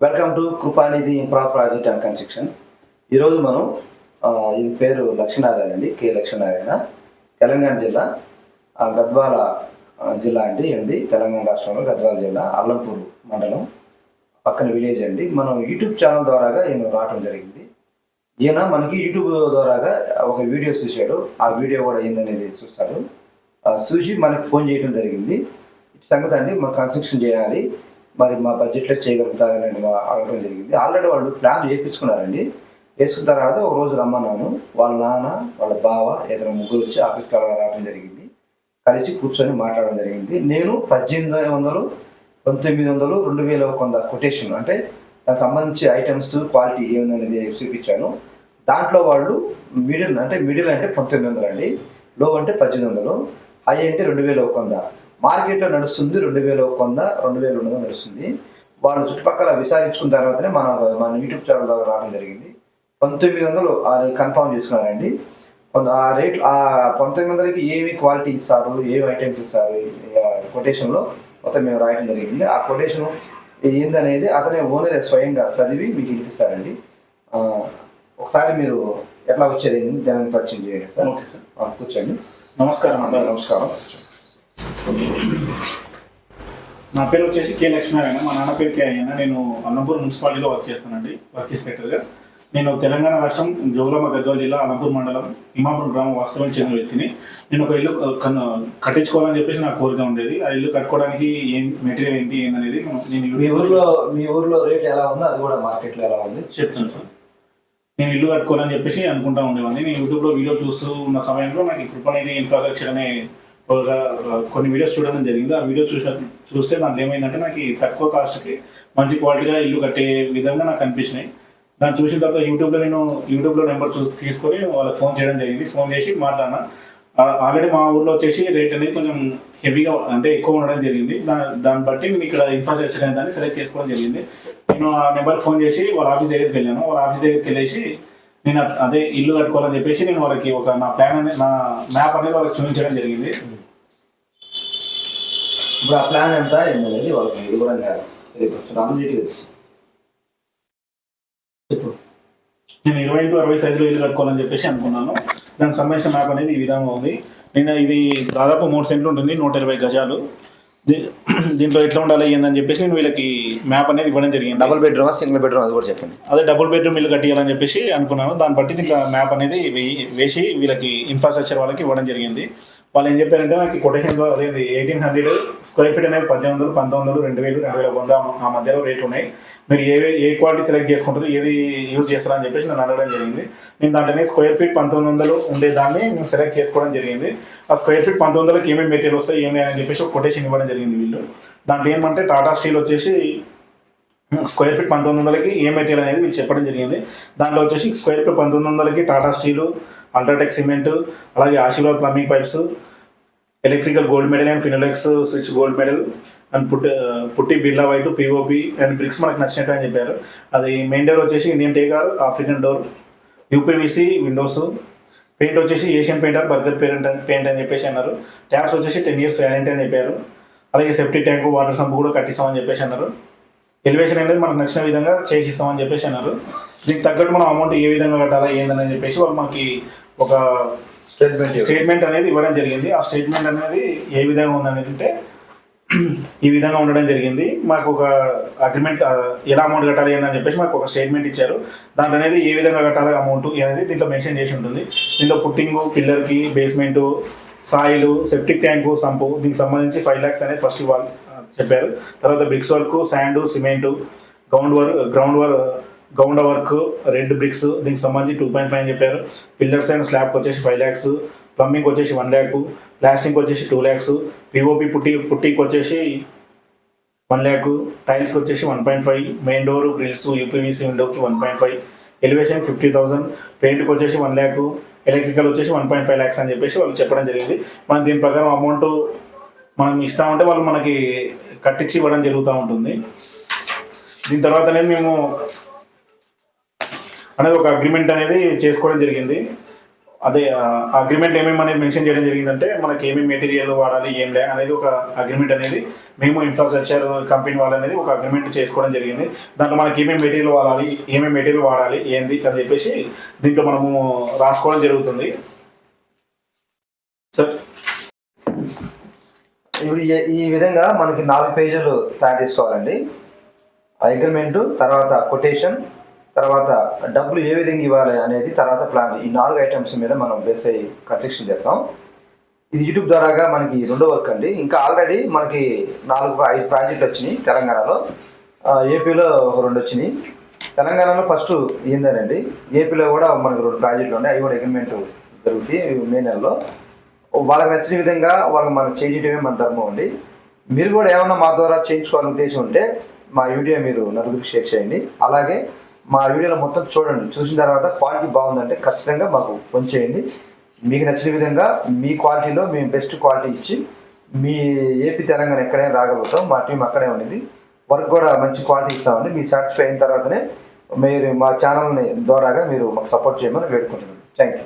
Welcome to Kripanidhi infra project and construction. ఈరోజు మనం ఆ, ఇది పేరు లక్ష్మీనారాయణ అండి కె లక్ష్మీనారాయణ తెలంగాణ జిల్లా గద్వాల జిల్లా అండి ఏంటి తెలంగాణ రాష్ట్రంలో గద్వాల జిల్లా అల్లంపూర్ మండలం పక్కన విలేజ్ అండి. మనం యూట్యూబ్ ఛానల్ ద్వారాగా ఈయన రావడం జరిగింది. ఈయన మనకి యూట్యూబ్ ద్వారాగా ఒక వీడియో చూశాడు. ఆ వీడియో కూడా ఏందనేది చూస్తాడు. చూసి మనకి ఫోన్ చేయడం జరిగింది. సంగతి అండి మనం కన్స్ట్రక్షన్ చేయాలి. మరి మా బడ్జెట్లో చేయగలుగుతారని మా అడగడం జరిగింది. ఆల్రెడీ వాళ్ళు ప్లాన్ చేయించుకున్నారండి వేసుకున్న తర్వాత ఒక రోజు రమ్మన్నాను. వాళ్ళ నాన్న వాళ్ళ బావ ఇతర ముగ్గురు వచ్చి ఆఫీస్కి రావడం జరిగింది. కలిసి కూర్చొని మాట్లాడడం జరిగింది. నేను పద్దెనిమిది వందలు పంతొమ్మిది వందలు రెండు వేల ఒక వంద కొటేషన్ అంటే దానికి సంబంధించి ఐటమ్స్ క్వాలిటీ ఏముందనేది చూపించాను. దాంట్లో వాళ్ళు మిడిల్ అంటే మిడిల్ అంటే పంతొమ్మిది వందలు అండి లో అంటే పద్దెనిమిది వందలు. హై అంటే రెండు వేల ఒక వంద మార్కెట్లో నడుస్తుంది రెండు వేల ఒక వంద రెండు వేల రెండు వందలు నడుస్తుంది. వాళ్ళు చుట్టుపక్కల విచారించుకున్న తర్వాతనే మన మన యూట్యూబ్ ఛానల్ ద్వారా రావడం జరిగింది. పంతొమ్మిది వందలు అది కన్ఫర్మ్ చేసుకున్నారండి. కొంత ఆ రేట్ ఆ పంతొమ్మిది వందలకి ఏమి క్వాలిటీ ఇస్తారు ఏమి ఐటమ్స్ ఇస్తారు కొటేషన్లో మొత్తం మేము రాయడం జరిగింది. ఆ కొటేషన్ ఏందనేది అతనే ఓనరే స్వయంగా చదివి మీకు వినిపిస్తారండి ఒకసారి మీరు ఎట్లా వచ్చేది దాన్ని పరిచయం చేయండి సార్. Okay sir. కూర్చోండి. నమస్కారం. అందరూ నమస్కారం. నా పేరు వచ్చేసి కే లక్ష్మీనారాయణ. మా నాన్న పేరు కే అయ్యన్న. నేను అన్నపూర్ మున్సిపాలిటీలో వర్క్ చేస్తానండి వర్క్ ఇన్స్పెక్టర్గా నేను తెలంగాణ రాష్ట్రం జోగులాంబ గద్వాల జిల్లా అన్నపూర్ మండలం హిమాపురం గ్రామం వాస్తవం చెందిన వ్యక్తిని. నేను ఒక ఇల్లు కట్టించుకోవాలని చెప్పేసి నా కోరిక ఉండేది. ఆ ఇల్లు కట్టుకోవడానికి ఏం మెటీరియల్ ఏంటి ఏందనేది నేను మీ ఊర్లో మీ ఊర్లో రేట్ ఎలా ఉందో అది కూడా మార్కెట్లో ఎలా ఉంది? చెప్తాను సార్. నేను ఇల్లు కట్టుకోవాలని చెప్పేసి అనుకుంటా ఉండేవాడిని. నేను యూట్యూబ్లో వీడియో చూస్తూ ఉన్న సమయంలో నాకు కృప అనేది ఇన్ఫ్రాస్ట్రక్చర్ అనే కొన్ని వీడియోస్ చూడడం జరిగింది. ఆ వీడియో చూసా చూస్తే దాంట్లో ఏమైందంటే నాకు తక్కువ కాస్ట్కి మంచి క్వాలిటీగా ఇల్లు కట్టే విధంగా నాకు అనిపించినాయి. దాన్ని చూసిన తర్వాత యూట్యూబ్లో నేను యూట్యూబ్లో నెంబర్ చూసి తీసుకొని వాళ్ళకి ఫోన్ చేయడం జరిగింది. ఫోన్ చేసి మాట్లాడినా. ఆల్రెడీ మా ఊర్లో వచ్చేసి రేట్ అనేది కొంచెం హెవీగా అంటే ఎక్కువ ఉండడం జరిగింది. దా దాన్ని బట్టి నేను ఇక్కడ ఇన్ఫ్రాస్ట్రక్చర్ అనేది దాన్ని సెలెక్ట్ చేసుకోవడం జరిగింది. నేను ఆ నెంబర్ ఫోన్ చేసి వాళ్ళ ఆఫీస్ దగ్గరికి వెళ్ళాను. వాళ్ళ ఆఫీస్ దగ్గరికి వెళ్ళేసి నేను అదే ఇల్లు కట్టుకోవాలని చెప్పేసి నేను వాళ్ళకి ఒక నా ప్లాన్ అనేది నా మ్యాప్ అనేది వాళ్ళకి చూపించడం జరిగింది. ఇప్పుడు ఆ ప్లాన్ ఎంత ఏందనేది వాళ్ళకి వివరంగా చెప్పు. నేను ఇరవై ఇంటూ అరవై సైజులో ఇల్లు కట్టుకోవాలని చెప్పేసి అనుకున్నాను. దానికి సంబంధించిన మ్యాప్ అనేది ఈ విధంగా ఉంది. నేను ఇది దాదాపు మూడు సెంట్లు ఉంటుంది నూట ఇరవై గజాలు. దీంట్లో ఎట్లా ఉండాలి ఏందని చెప్పేసి నేను వీళ్ళకి మ్యాప్ అనేది ఇవ్వడం జరిగింది. డబుల్ బెడ్రూమ్ సింగిల్ బెడ్రూమ్ అది కూడా చెప్పండి. అదే డబుల్ బెడ్రూమ్ ఇల్లు కట్టియాలని చెప్పేసి అనుకున్నాను. దాన్ని బట్టి దీంట్లో మ్యాప్ అనేది వేసి వీళ్ళకి ఇన్ఫ్రాస్ట్రక్చర్ వాళ్ళకి ఇవ్వడం జరిగింది. వాళ్ళు ఏం చెప్పారంటే నాకు కొటేషన్ అదే ఎయిటీన్ హండ్రెడ్ స్క్వేర్ ఫీట్ అనేది పద్దెనిమిది వందలు పంతొమ్మిది వందలు రెండు వేలు రెండు వేల వంద ఆ మధ్యలో రేట్లు ఉన్నాయి. మీరు ఏ ఏ క్వాలిటీ సెలెక్ట్ చేసుకుంటారు ఏది యూజ్ చేస్తారని చెప్పేసి నన్ను అడగడం జరిగింది. నేను దాంట్లోనే స్క్వేర్ ఫీట్ పంతొమ్మిది వందలు ఉండే దాన్ని నేను సెలెక్ట్ చేసుకోవడం జరిగింది. ఆ స్క్వేర్ ఫీట్ పంతొమ్మిది వందలకి ఏమేమి మెటీరియల్ వస్తాయి ఏమి అని చెప్పేసి ఒక కొటేషన్ ఇవ్వడం జరిగింది వీళ్ళు. దాంట్లో ఏమంటే టాటా స్టీల్ వచ్చేసి స్క్వేర్ ఫీట్ పంతొమ్మిది వందలకి ఏ మెటీరియల్ అనేది వీళ్ళు చెప్పడం జరిగింది. దాంట్లో వచ్చేసి స్క్వేర్ ఫీట్ పంతొమ్మిది వందలకి టాటా స్టీలు అల్ట్రాటెక్ సిమెంట్ అలాగే Ashirvad plumbing pipes electrical gold medal and Finolex switch gold medal and putty putty Birla white POP and bricks మనకు నచ్చినట్టు అని చెప్పారు. అది మెయిన్ డోర్ వచ్చేసి Indian టేకార్ African door. UPVC windows paint వచ్చేసి Asian painter Berger paint paint అని చెప్పేసి అన్నారు. ట్యాప్స్ వచ్చేసి టెన్ ఇయర్స్ వ్యారంటీ అని చెప్పారు. అలాగే సెఫ్టీ ట్యాంక్ వాటర్ సంప్ కూడా కట్టిస్తామని చెప్పేసి అన్నారు. ఎలివేషన్ అనేది మనకు నచ్చిన విధంగా చేసి ఇస్తామని చెప్పేసి అన్నారు. దీనికి తగ్గట్టు మనం అమౌంట్ ఏ విధంగా కట్టాలా ఏందని చెప్పేసి వాళ్ళు మనకి ఒక స్టేట్మెంట్ స్టేట్మెంట్ అనేది ఇవ్వడం జరిగింది. ఆ స్టేట్మెంట్ అనేది ఏ విధంగా ఉందని అంటే ఈ విధంగా ఉండడం జరిగింది. మాకు ఒక అగ్రిమెంట్ ఎలా అమౌంట్ కట్టాలి అని చెప్పేసి మాకు ఒక స్టేట్మెంట్ ఇచ్చారు. దాంట్లో అనేది ఏ విధంగా కట్టాలి అమౌంట్ అనేది దీంట్లో మెన్షన్ చేసి ఉంటుంది. దీంట్లో footing పిల్లర్కి basement soil septic tank sump దీనికి సంబంధించి ఫైవ్ ల్యాక్స్ అనేది ఫస్ట్ ఇవ్వాలి చెప్పారు. తర్వాత bricks work sand cement ground work ground work ground work red bricks దీనికి సంబంధించి టూ పాయింట్ ఫైవ్ అని చెప్పారు. పిల్లర్స్ అండ్ స్లాబ్కి వచ్చేసి ఫైవ్ ల్యాక్స్ ప్లంబింగ్కి వచ్చేసి వన్ ల్యాక్ ప్లాస్టింగ్కి వచ్చేసి టూ ల్యాక్స్ పిఓపి పుట్టి పుట్టికి వచ్చేసి వన్ ల్యాక్ టైల్స్కి వచ్చేసి one point five main door grills UPVC విండోకి one point five elevation fifty thousand పెయింట్కి వచ్చేసి వన్ ల్యాక్ ఎలక్ట్రికల్ వచ్చేసి వన్ పాయింట్ ఫైవ్ ల్యాక్స్ అని చెప్పేసి వాళ్ళు చెప్పడం జరిగింది. మనం దీని ప్రకారం అమౌంట్ మనం ఇస్తామంటే వాళ్ళు మనకి కట్టించి ఇవ్వడం జరుగుతూ ఉంటుంది. దీని తర్వాత అనేది మేము అనేది ఒక అగ్రిమెంట్ అనేది చేసుకోవడం జరిగింది. అదే అగ్రిమెంట్ ఏమేమి అనేది మెన్షన్ చేయడం జరిగిందంటే మనకి ఏమేమి మెటీరియల్ వాడాలి ఏం లే అనేది ఒక అగ్రిమెంట్ అనేది మేము ఇన్ఫ్రాస్ట్రక్చర్ కంపెనీ వాళ్ళు అనేది ఒక అగ్రిమెంట్ చేసుకోవడం జరిగింది. దాంట్లో మనకి ఏమేమి మెటీరియల్ వాడాలి ఏమేమి మెటీరియల్ వాడాలి ఏంది అని చెప్పేసి దీంట్లో మనము రాసుకోవడం జరుగుతుంది. సార్. ఇప్పుడు ఈ- ఈ విధంగా మనకి నాలుగు పేజీలు తయారు చేసుకోవాలండి. అగ్రిమెంటు తర్వాత కొటేషన్ తర్వాత డబ్బులు ఏ విధంగా ఇవ్వాలి అనేది తర్వాత ప్లాన్. ఈ నాలుగు ఐటమ్స్ మీద మనం బేస్ అయ్యి కన్స్ట్రక్షన్ చేస్తాం. ఇది యూట్యూబ్ ద్వారాగా మనకి రెండో వర్క్ అండి. ఇంకా ఆల్రెడీ మనకి నాలుగు ఐదు ప్రాజెక్టులు వచ్చినాయి తెలంగాణలో. ఏపీలో ఒక రెండు వచ్చినాయి. తెలంగాణలో ఫస్ట్ ఏందనండి ఏపీలో కూడా మనకి రెండు ప్రాజెక్టులు ఉన్నాయి. అవి కూడా అగ్రిమెంట్ జరుగుతాయి మే నెలలో. వాళ్ళకి నచ్చిన విధంగా వాళ్ళకి మనం చేయించడమే మన ధర్మం అండి. మీరు కూడా ఏమన్నా మా ద్వారా చేయించుకోవాలని ఉద్దేశం ఉంటే మా వీడియో మీరు నలుగురికి షేర్ చేయండి. అలాగే మా వీడియోలో మొత్తం చూడండి. చూసిన తర్వాత క్వాలిటీ బాగుందంటే ఖచ్చితంగా మాకు ఫోన్ చేయండి. మీకు నచ్చిన విధంగా మీ క్వాలిటీలో మేము బెస్ట్ క్వాలిటీ ఇచ్చి మీ ఏపీ తెలంగాణ ఎక్కడైనా రాగలుగుతాం. మా టీం అక్కడే ఉండేది. వర్క్ కూడా మంచి క్వాలిటీ ఇస్తామండి. మీ సాటిస్ఫై అయిన తర్వాతనే మీరు మా ఛానల్ని ద్వారాగా మీరు మాకు సపోర్ట్ చేయమని వేడుకుంటున్నాను. Thank you